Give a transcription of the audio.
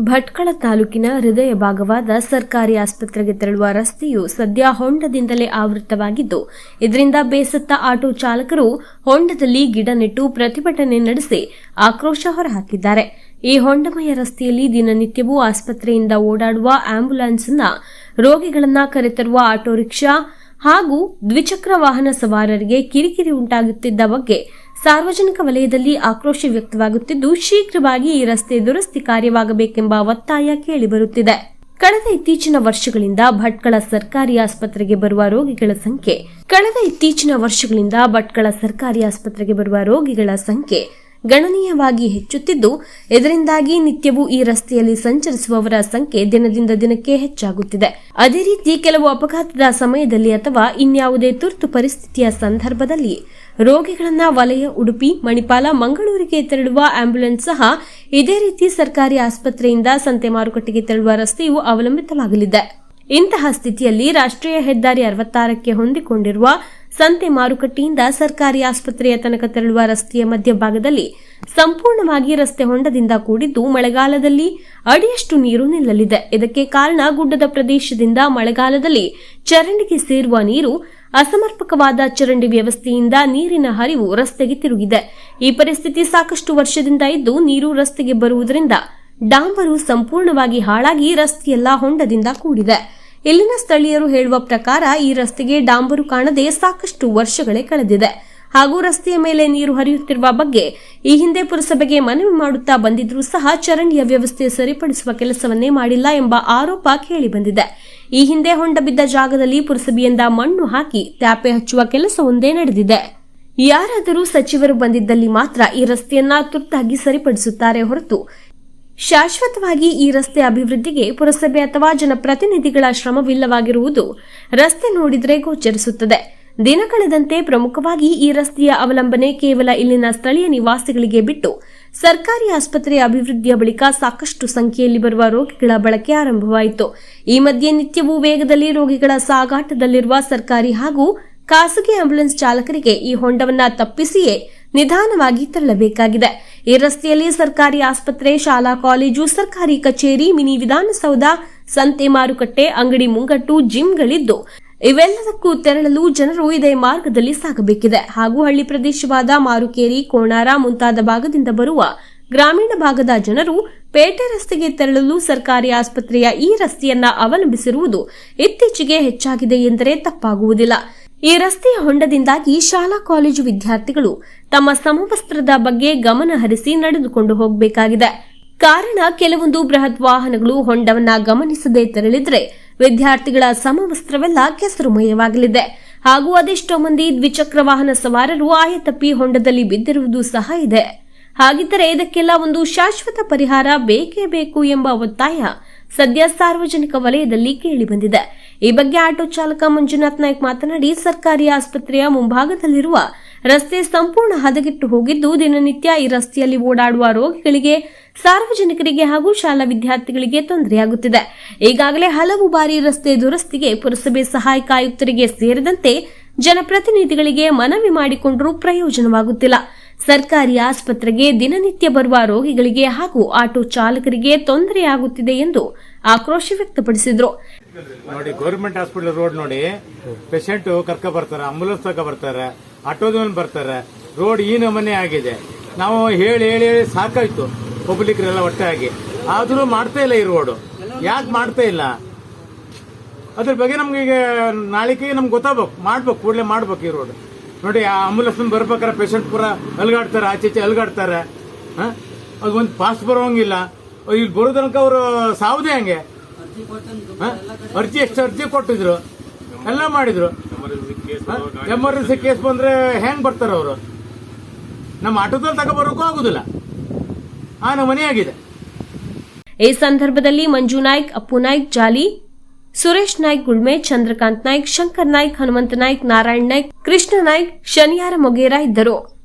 ಭಟ್ಕಳ ತಾಲೂಕಿನ ಹೃದಯ ಭಾಗವಾದ ಸರ್ಕಾರಿ ಆಸ್ಪತ್ರೆಗೆ ತೆರಳುವ ರಸ್ತೆಯು ಸದ್ಯ ಹೊಂಡದಿಂದಲೇ ಆವೃತವಾಗಿದ್ದು ಇದರಿಂದ ಬೇಸತ್ತ ಆಟೋ ಚಾಲಕರು ಹೊಂಡದಲ್ಲಿ ಗಿಡ ನೆಟ್ಟು ಪ್ರತಿಭಟನೆ ನಡೆಸಿ ಆಕ್ರೋಶ ಹೊರಹಾಕಿದ್ದಾರೆ. ಈ ಹೊಂಡಮಯ ರಸ್ತೆಯಲ್ಲಿ ದಿನನಿತ್ಯವೂ ಆಸ್ಪತ್ರೆಯಿಂದ ಓಡಾಡುವ ಆಂಬ್ಯುಲೆನ್ಸ್ನ ರೋಗಿಗಳನ್ನ ಕರೆತರುವ ಆಟೋ ರಿಕ್ಷಾ ಹಾಗೂ ದ್ವಿಚಕ್ರ ವಾಹನ ಸವಾರರಿಗೆ ಕಿರಿಕಿರಿ ಉಂಟಾಗುತ್ತಿದ್ದ ಬಗ್ಗೆ ಸಾರ್ವಜನಿಕ ವಲಯದಲ್ಲಿ ಆಕ್ರೋಶ ವ್ಯಕ್ತವಾಗುತ್ತಿದ್ದು, ಶೀಘ್ರವಾಗಿ ಈ ರಸ್ತೆ ದುರಸ್ತಿ ಕಾರ್ಯವಾಗಬೇಕೆಂಬ ಒತ್ತಾಯ ಕೇಳಿಬರುತ್ತಿದೆ. ಕಳೆದ ಇತ್ತೀಚಿನ ವರ್ಷಗಳಿಂದ ಭಟ್ಕಳ ಸರ್ಕಾರಿ ಆಸ್ಪತ್ರೆಗೆ ಬರುವ ರೋಗಿಗಳ ಸಂಖ್ಯೆ, ಕಳೆದ ಇತ್ತೀಚಿನ ವರ್ಷಗಳಿಂದ ಭಟ್ಕಳ ಸರ್ಕಾರಿ ಆಸ್ಪತ್ರೆಗೆ ಬರುವ ರೋಗಿಗಳ ಸಂಖ್ಯೆ ಗಣನೀಯವಾಗಿ ಹೆಚ್ಚುತ್ತಿದ್ದು, ಇದರಿಂದಾಗಿ ನಿತ್ಯವೂ ಈ ರಸ್ತೆಯಲ್ಲಿ ಸಂಚರಿಸುವವರ ಸಂಖ್ಯೆ ದಿನದಿಂದ ದಿನಕ್ಕೆ ಹೆಚ್ಚಾಗುತ್ತಿದೆ. ಅದೇ ರೀತಿ ಕೆಲವು ಅಪಘಾತದ ಸಮಯದಲ್ಲಿ ಅಥವಾ ಇನ್ಯಾವುದೇ ತುರ್ತು ಪರಿಸ್ಥಿತಿಯ ಸಂದರ್ಭದಲ್ಲಿ ರೋಗಿಗಳನ್ನ ವಲಯ ಉಡುಪಿ, ಮಣಿಪಾಲ, ಮಂಗಳೂರಿಗೆ ತೆರಳುವ ಆಂಬ್ಯುಲೆನ್ಸ್ ಸಹ ಇದೇ ರೀತಿ ಸರ್ಕಾರಿ ಆಸ್ಪತ್ರೆಯಿಂದ ಸಂತೆ ಮಾರುಕಟ್ಟೆಗೆ ತೆರಳುವ ರಸ್ತೆಯು ಅವಲಂಬಿತವಾಗಲಿದೆ. ಇಂತಹ ಸ್ಥಿತಿಯಲ್ಲಿ ರಾಷ್ಟ್ರೀಯ ಹೆದ್ದಾರಿ ಅರವತ್ತಾರಕ್ಕೆ ಹೊಂದಿಕೊಂಡಿರುವ ಸಂತೆ ಮಾರುಕಟ್ಟೆಯಿಂದ ಸರ್ಕಾರಿ ಆಸ್ಪತ್ರೆಯ ತನಕ ತೆರಳುವ ರಸ್ತೆಯ ಮಧ್ಯಭಾಗದಲ್ಲಿ ಸಂಪೂರ್ಣವಾಗಿ ರಸ್ತೆ ಹೊಂಡದಿಂದ ಕೂಡಿದ್ದು ಮಳೆಗಾಲದಲ್ಲಿ ಅಡಿಯಷ್ಟು ನೀರು ನಿಲ್ಲಲಿದೆ. ಇದಕ್ಕೆ ಕಾರಣ ಗುಡ್ಡದ ಪ್ರದೇಶದಿಂದ ಮಳೆಗಾಲದಲ್ಲಿ ಚರಂಡಿಗೆ ಸೇರುವ ನೀರು, ಅಸಮರ್ಪಕವಾದ ಚರಂಡಿ ವ್ಯವಸ್ಥೆಯಿಂದ ನೀರಿನ ಹರಿವು ರಸ್ತೆಗೆ ತಿರುಗಿದೆ. ಈ ಪರಿಸ್ಥಿತಿ ಸಾಕಷ್ಟು ವರ್ಷದಿಂದ ಇದ್ದು ನೀರು ರಸ್ತೆಗೆ ಬರುವುದರಿಂದ ಡಾಂಬರು ಸಂಪೂರ್ಣವಾಗಿ ಹಾಳಾಗಿ ರಸ್ತೆಯೆಲ್ಲ ಹೊಂಡದಿಂದ ಕೂಡಿದೆ. ಇಲ್ಲಿನ ಸ್ಥಳೀಯರು ಹೇಳುವ ಪ್ರಕಾರ ಈ ರಸ್ತೆಗೆ ಡಾಂಬರು ಕಾಣದೆ ಸಾಕಷ್ಟು ವರ್ಷಗಳೇ ಕಳೆದಿದೆ. ಹಾಗೂ ರಸ್ತೆಯ ಮೇಲೆ ನೀರು ಹರಿಯುತ್ತಿರುವ ಬಗ್ಗೆ ಈ ಹಿಂದೆ ಪುರಸಭೆಗೆ ಮನವಿ ಮಾಡುತ್ತಾ ಬಂದಿದ್ರೂ ಸಹ ಚರಂಡಿಯ ವ್ಯವಸ್ಥೆ ಸರಿಪಡಿಸುವ ಕೆಲಸವನ್ನೇ ಮಾಡಿಲ್ಲ ಎಂಬ ಆರೋಪ ಕೇಳಿಬಂದಿದೆ. ಈ ಹಿಂದೆ ಹೊಂಡ ಬಿದ್ದ ಜಾಗದಲ್ಲಿ ಪುರಸಭೆಯಿಂದ ಮಣ್ಣು ಹಾಕಿ ತ್ಯಾಪೆ ಹಚ್ಚುವ ಕೆಲಸವೊಂದೇ ನಡೆದಿದೆ. ಯಾರಾದರೂ ಸಚಿವರು ಬಂದಿದ್ದಲ್ಲಿ ಮಾತ್ರ ಈ ರಸ್ತೆಯನ್ನ ತುರ್ತಾಗಿ ಸರಿಪಡಿಸುತ್ತಾರೆ ಹೊರತು ಶಾಶ್ವತವಾಗಿ ಈ ರಸ್ತೆ ಅಭಿವೃದ್ಧಿಗೆ ಪುರಸಭೆ ಅಥವಾ ಜನಪ್ರತಿನಿಧಿಗಳ ಶ್ರಮವಿಲ್ಲವಾಗಿರುವುದು ರಸ್ತೆ ನೋಡಿದರೆ ಗೋಚರಿಸುತ್ತದೆ. ದಿನ ಕಳೆದಂತೆ ಪ್ರಮುಖವಾಗಿ ಈ ರಸ್ತೆಯ ಅವಲಂಬನೆ ಕೇವಲ ಇಲ್ಲಿನ ಸ್ಥಳೀಯ ನಿವಾಸಿಗಳಿಗೆ ಬಿಟ್ಟು ಸರ್ಕಾರಿ ಆಸ್ಪತ್ರೆಯ ಅಭಿವೃದ್ಧಿಯ ಬಳಿಕ ಸಾಕಷ್ಟು ಸಂಖ್ಯೆಯಲ್ಲಿ ಬರುವ ರೋಗಿಗಳ ಬಳಕೆ ಆರಂಭವಾಯಿತು. ಈ ಮಧ್ಯೆ ನಿತ್ಯವೂ ವೇಗದಲ್ಲಿ ರೋಗಿಗಳ ಸಾಗಾಟದಲ್ಲಿರುವ ಸರ್ಕಾರಿ ಹಾಗೂ ಖಾಸಗಿ ಆಂಬ್ಯುಲೆನ್ಸ್ ಚಾಲಕರಿಗೆ ಈ ಹೊಂಡವನ್ನು ತಪ್ಪಿಸಿಯೇ ನಿಧಾನವಾಗಿ ತೆರಳಬೇಕಾಗಿದೆ. ಈ ರಸ್ತೆಯಲ್ಲಿ ಸರ್ಕಾರಿ ಆಸ್ಪತ್ರೆ, ಶಾಲಾ, ಕಾಲೇಜು, ಸರ್ಕಾರಿ ಕಚೇರಿ, ಮಿನಿ ವಿಧಾನಸೌಧ, ಸಂತೆ ಮಾರುಕಟ್ಟೆ, ಅಂಗಡಿ ಮುಂಗಟ್ಟು, ಜಿಮ್ಗಳಿದ್ದು ಇವೆಲ್ಲದಕ್ಕೂ ತೆರಳಲು ಜನರು ಇದೇ ಮಾರ್ಗದಲ್ಲಿ ಸಾಗಬೇಕಿದೆ. ಹಾಗೂ ಹಳ್ಳಿ ಪ್ರದೇಶವಾದ ಮಾರುಕೇರಿ, ಕೋಣಾರ ಮುಂತಾದ ಭಾಗದಿಂದ ಬರುವ ಗ್ರಾಮೀಣ ಭಾಗದ ಜನರು ಪೇಟೆ ರಸ್ತೆಗೆ ತೆರಳಲು ಸರ್ಕಾರಿ ಆಸ್ಪತ್ರೆಯ ಈ ರಸ್ತೆಯನ್ನ ಅವಲಂಬಿಸಿರುವುದು ಇತ್ತೀಚೆಗೆ ಹೆಚ್ಚಾಗಿದೆ ಎಂದರೆ ತಪ್ಪಾಗುವುದಿಲ್ಲ. ಈ ರಸ್ತೆಯ ಹೊಂಡದಿಂದಾಗಿ ಶಾಲಾ ಕಾಲೇಜು ವಿದ್ಯಾರ್ಥಿಗಳು ತಮ್ಮ ಸಮವಸ್ತ್ರದ ಬಗ್ಗೆ ಗಮನ ಹರಿಸಿ ನಡೆದುಕೊಂಡು ಹೋಗಬೇಕಾಗಿದೆ. ಕಾರಣ ಕೆಲವೊಂದು ಬೃಹತ್ ವಾಹನಗಳು ಹೊಂಡವನ್ನ ಗಮನಿಸದೆ ತೆರಳಿದ್ರೆ ವಿದ್ಯಾರ್ಥಿಗಳ ಸಮವಸ್ತ್ರವೆಲ್ಲ ಕೆಸರುಮಯವಾಗಲಿದೆ. ಹಾಗೂ ಅದೆಷ್ಟೋ ಮಂದಿ ದ್ವಿಚಕ್ರ ವಾಹನ ಸವಾರರು ಆಯತಪ್ಪಿ ಹೊಂಡದಲ್ಲಿ ಬಿದ್ದಿರುವುದು ಸಹ ಇದೆ. ಹಾಗಿದ್ದರೆ ಇದಕ್ಕೆಲ್ಲ ಒಂದು ಶಾಶ್ವತ ಪರಿಹಾರ ಬೇಕೇ ಬೇಕು ಎಂಬ ಒತ್ತಾಯ ಸದ್ಯ ಸಾರ್ವಜನಿಕ ವಲಯದಲ್ಲಿ ಕೇಳಿಬಂದಿದೆ ಈ ಬಗ್ಗೆ ಆಟೋ ಚಾಲಕ ಮಂಜುನಾಥ್ ನಾಯ್ಕ್ ಮಾತನಾಡಿ, ಸರ್ಕಾರಿ ಆಸ್ಪತ್ರೆಯ ಮುಂಭಾಗದಲ್ಲಿರುವ ರಸ್ತೆ ಸಂಪೂರ್ಣ ಹದಗೆಟ್ಟು ಹೋಗಿದ್ದು, ದಿನನಿತ್ಯ ಈ ರಸ್ತೆಯಲ್ಲಿ ಓಡಾಡುವ ರೋಗಿಗಳಿಗೆ, ಸಾರ್ವಜನಿಕರಿಗೆ ಹಾಗೂ ಶಾಲಾ ವಿದ್ಯಾರ್ಥಿಗಳಿಗೆ ತೊಂದರೆಯಾಗುತ್ತಿದೆ. ಈಗಾಗಲೇ ಹಲವು ಬಾರಿ ರಸ್ತೆ ದುರಸ್ತಿಗೆ ಪುರಸಭೆ ಸಹಾಯಕ ಆಯುಕ್ತರಿಗೆ ಸೇರಿದಂತೆ ಜನಪ್ರತಿನಿಧಿಗಳಿಗೆ ಮನವಿ ಮಾಡಿಕೊಂಡರೂ ಪ್ರಯೋಜನವಾಗುತ್ತಿಲ್ಲ. ಸರ್ಕಾರಿ ಆಸ್ಪತ್ರೆಗೆ ದಿನನಿತ್ಯ ಬರುವ ರೋಗಿಗಳಿಗೆ ಹಾಗೂ ಆಟೋ ಚಾಲಕರಿಗೆ ತೊಂದರೆಯಾಗುತ್ತಿದೆ ಎಂದು ಆಕ್ರೋಶ ವ್ಯಕ್ತಪಡಿಸಿದರು. ನೋಡಿ, ಗೌರ್ಮೆಂಟ್ ಹಾಸ್ಪಿಟಲ್ ರೋಡ್ ನೋಡಿ, ಪೇಷಂಟ್ ಕರ್ಕ ಬರ್ತಾರೆ, ಆಂಬುಲೆನ್ಸ್ ತಕ ಬರ್ತಾರೆ, ಆಟೋದವನ್ ಬರ್ತಾರೆ, ರೋಡ್ ಈ ನಮನೆ ಆಗಿದೆ. ನಾವು ಹೇಳಿ ಹೇಳಿ ಹೇಳಿ ಸಾಕಾಯ್ತು. ಪಬ್ಲಿಕ್ರೆಲ್ಲ ಒಟ್ಟಾಗಿ ಆದರೂ ಮಾಡ್ತಾ ಇಲ್ಲ ಈ ರೋಡ್. ಯಾಕೆ ಮಾಡ್ತಾ ಇಲ್ಲ? ಅದ್ರ ಬಗ್ಗೆ ನಮ್ಗೆ ಈಗ ನಾಳೆಗೆ ನಮ್ಗೆ ಗೊತ್ತಾಗ್ಬೇಕು, ಮಾಡ್ಬೇಕು, ಕೂಡಲೇ ಮಾಡ್ಬೇಕು ಈ ರೋಡ್. ನೋಡಿ ಆ ಆಂಬುಲೆನ್ಸ್ ಬರ್ಬೇಕಾರೆ ಪೇಷಂಟ್ ಪೂರ ಅಲ್ಗಾಡ್ತಾರೆ ಆಚೆ ಈಚೆ ಅಲ್ಗಾಡ್ತಾರೆ. ಹಾ? ಅದು ಒಂದು ಪಾಸ್ ಬರೋಂಗಿಲ್ಲ. ಇಲ್ಲಿ ಬರೋ ತನಕ ಅವರು ಸಾವುದೇ ಹಂಗೆ. ಹಾ? ಅರ್ಜಿ ಎಷ್ಟು ಅರ್ಜಿ ಕೊಟ್ಟಿದ್ರು? ಎಲ್ಲ ಮಾಡಿದ್ರು. ಎಮರ್ಜೆನ್ಸಿ ಕೇಸ್ ಬಂದ್ರೆ ಹೆಂಗ್ ಬರ್ತಾರ ಅವರು? ನಮ್ಮ ಆಟೋದಲ್ಲಿ ತಗೊಬರೋಕ್ಕೂ ಆಗುದಿಲ್ಲ. ಆ ನಮ್ಮ ಮನೆಯಾಗಿದೆ. ಈ ಸಂದರ್ಭದಲ್ಲಿ ಮಂಜು ನಾಯ್ಕ್ ಅಪ್ಪು ನಾಯ್ಕ್ ಜಾಲಿ ಸುರೇಶ್ ನಾಯ್ಕ್ ಗುಳ್ಮೆ ಚಂದ್ರಕಾಂತ್ ನಾಯ್ಕ್, ಶಂಕರ್ ನಾಯ್ಕ್, ಹನುಮಂತ ನಾಯ್ಕ್, ನಾರಾಯಣ್ ನಾಯ್ಕ್, ಕೃಷ್ಣ ನಾಯ್ಕ್ ಶನಿಯಾರ ಮೊಗೇರಾ ಇದ್ದರು.